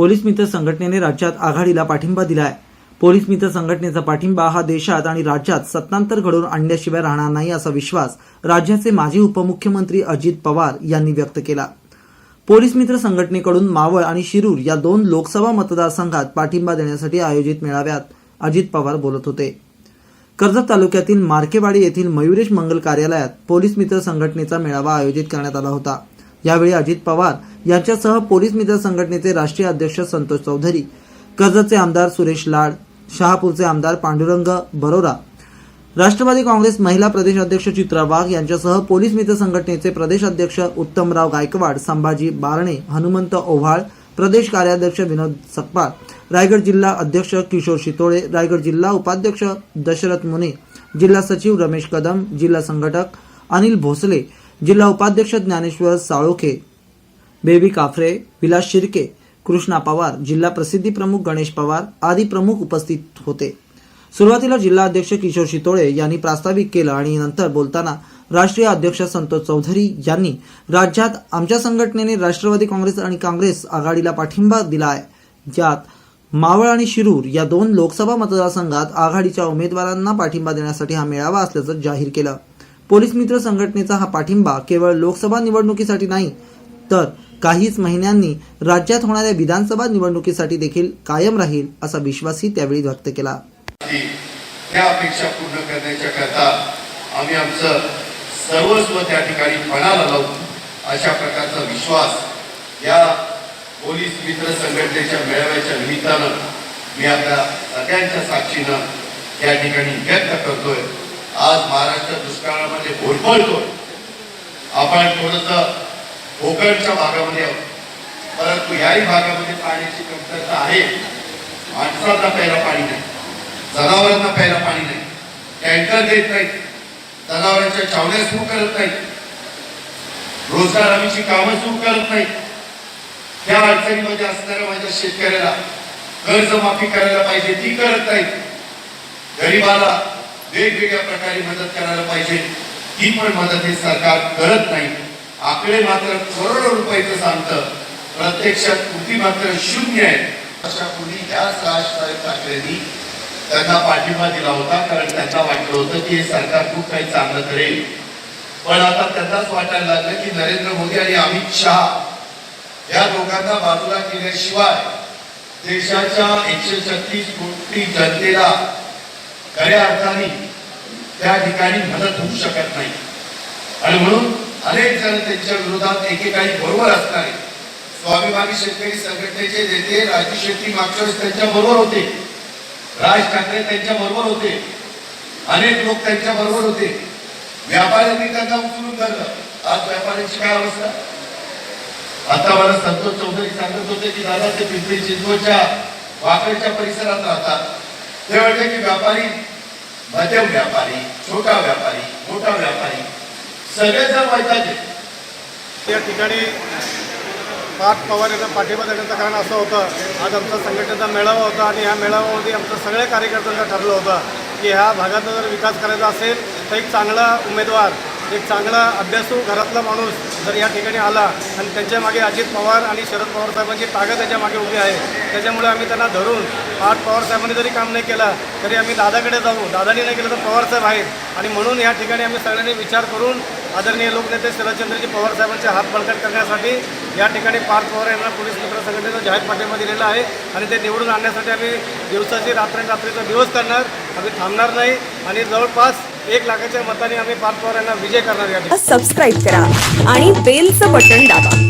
Police मित्र संघटनेने राज्यात आघाडीला पाठिंबा दिला आहे पोलीस मित्र संघटनेचा पाठिंबा हा देशात आणि राज्यात सत्तांतर घडवून आणल्याशिवाय राहणार नाही असा विश्वास राज्याचे माजी उपमुख्यमंत्री अजित पवार यांनी व्यक्त केला. पोलीस मित्र संघटनेकडून मावळ आणि शिरूर या दोन लोकसभा मतदारसंघात पाठिंबा देण्यासाठी आयोजित मेळाव्यात अजित पवार बोलत होते. कर्जत तालुक्यातील मार्केवाडी येथील मयुरेश मंगल कार्यालयात पोलीस मित्र संघटनेचा मेळावा आयोजित करण्यात आला होता. यावेळी अजित पवार यांच्यासह पोलीस मित्र संघटनेचे राष्ट्रीय अध्यक्ष संतोष चौधरी कर्जतचे आमदार सुरेश लाड शहापूरचे आमदार पांडुरंग बरोरा राष्ट्रवादी काँग्रेस महिला प्रदेश अध्यक्ष चित्रा वाघ यांच्यासह पोलीस मित्र संघटनेचे प्रदेश अध्यक्ष उत्तमराव गायकवाड संभाजी बारणे हनुमंत ओव्हाळ प्रदेश कार्याध्यक्ष विनोद सकपाळ रायगड जिल्हा अध्यक्ष किशोर शितोळे रायगड जिल्हा उपाध्यक्ष दशरथ मुने जिल्हा सचिव रमेश कदम जिल्हा संघटक अनिल भोसले जिल्हा उपाध्यक्ष ज्ञानेश्वर साळोखे बेबी काफरे विलास शिर्के कृष्णा पवार जिल्हा प्रसिद्धी प्रमुख गणेश पवार आदी प्रमुख उपस्थित होते. सुरुवातीला जिल्हा अध्यक्ष किशोर शितोळे यांनी प्रास्ताविक केलं आणि नंतर बोलताना राष्ट्रीय अध्यक्ष संतोष चौधरी यांनी राज्यात आमच्या संघटनेने राष्ट्रवादी काँग्रेस आणि काँग्रेस आघाडीला पाठिंबा दिला आहे. ज्यात मावळ आणि शिरूर या दोन लोकसभा मतदारसंघात आघाडीच्या उमेदवारांना पाठिंबा देण्यासाठी हा मेळावा असल्याचं जाहीर केलं. पोलीस मित्र संघटनेचा हा पाठिंबा केवळ लोकसभा निवडणुकीसाठी नाही तर काहीच महिन्यांनी राज्यात होणाऱ्या विधानसभा निवडणुकीसाठी देखील कायम राहील असा विश्वासही त्यावेळी व्यक्त केला. त्या अपेक्षा पूर्ण करण्याच्या करता आम्ही आमचं सर्वस्व त्या ठिकाणी पणाला लावू अशा प्रकारचा विश्वास या पोलीस मित्र संघटनेच्या मेळाव्याच्या निमित्तानं मी आपल्या सगळ्यांच्या साक्षीनं या ठिकाणी व्यक्त करतोय. आज महाराष्ट्र दुष्काळामध्ये होरपळतोय आपण थोडस कोकणच्या भागामध्ये आहोत. परंतु याही भागामध्ये पाण्याची कमतरता आहे. माणसांना प्यायला पाणी नाही. जनावरांना प्यायला पाणी नाही. टँकर देत नाही जनावरांच्या छावण्या सुरू करत नाही रोजगार हमीची कामं सुरू करत नाहीत. त्या अडचणीमध्ये असणाऱ्या माझ्या शेतकऱ्याला कर्जमाफी करायला पाहिजे ती करत नाही गरीबाला वेगवेगळ्या प्रकारे मदत करायला पाहिजे. ती पण मदत हे सरकार करत नाही. आकडे मात्र करोडो रुपयाचं सांगतं. प्रत्यक्षात कृती मात्र शून्य आहे. वर्षापूर्वी या राजसाहेब ठाकरेंनी त्यांना पाठिंबा दिला होता कारण त्यांना वाटलं होतं की हे सरकार खूप काही चांगलं करेल. पण आता त्यांनाच वाटायला लागलं की नरेंद्र मोदी आणि अमित शहा या दोघांना बाजूला केल्याशिवाय देशाच्या एकशे छत्तीस कोटी जनतेला खऱ्या अर्थाने त्या ठिकाणी मदत होऊ शकत नाही. आणि म्हणून अनेक जण त्यांच्या विरोधात एकेकाळी बरोबर असणारे स्वाभिमानी शेतकरी संघटनेचे नेते राजू शेट्टी मागच्या वेळेस त्यांच्या बरोबर होते. राज ठाकरे त्यांच्या बरोबर होते. अनेक लोक त्यांच्या बरोबर होते. व्यापाऱ्यांनी त्यांना उचलून धरलं. आज व्यापाऱ्यांची काय अवस्था? आता मला संतोष चौधरी सांगत होते की दादा ते पिंपरी चिंचवडच्या वाकडच्या परिसरात राहतात. ते वाटते की व्यापारी मध्यम व्यापारी छोटा व्यापारी मोठा व्यापारी सगळेजण वैतागे या ठिकाणी पाच पवार यांना पाठिंबा देण्याचं कारण असं होतं आज आमचा संघटनेचा मेळावा होता आणि या मेळाव्यामध्ये आमचं सगळ्या कार्यकर्त्यांचं ठरलं होतं की ह्या भागाचा जर विकास करायचा असेल तर एक चांगला उमेदवार एक चांगला अभ्यासू घरातला माणूस जर या ठिकाणी आला आणि त्यांच्या मागे अजित पवार आणि शरद पवार साहेबांची ताकद त्याच्यामागे उभी आहे त्याच्यामुळे आम्ही त्यांना धरून आज पवार साहेबांनी जरी काम नाही केलं तरी आम्ही दादाकडे जाऊ. दादानी नाही केलं तर पवार साहेब आहेत. आणि म्हणून या ठिकाणी आम्ही सगळ्यांनी विचार करून आदरणीय लोकनेते शरदचंद्रजी पवार साहेबांचे हात बळकट करण्यासाठी या ठिकाणी पार्थ पवार यांना पोलीस मित्र संघटनेचा जाहीर पाठिंबा दिलेला आहे आणि ते निवडून आणण्यासाठी आम्ही दिवसाची रात्र रात्रीचा दिवस करणार. आम्ही थांबणार नाही आणि जवळपास एक लाखाच्या मताने आम्ही पार्थ पवार यांना विजय करणार या सबस्क्राईब करा आणि बेलचं बटन दाबा.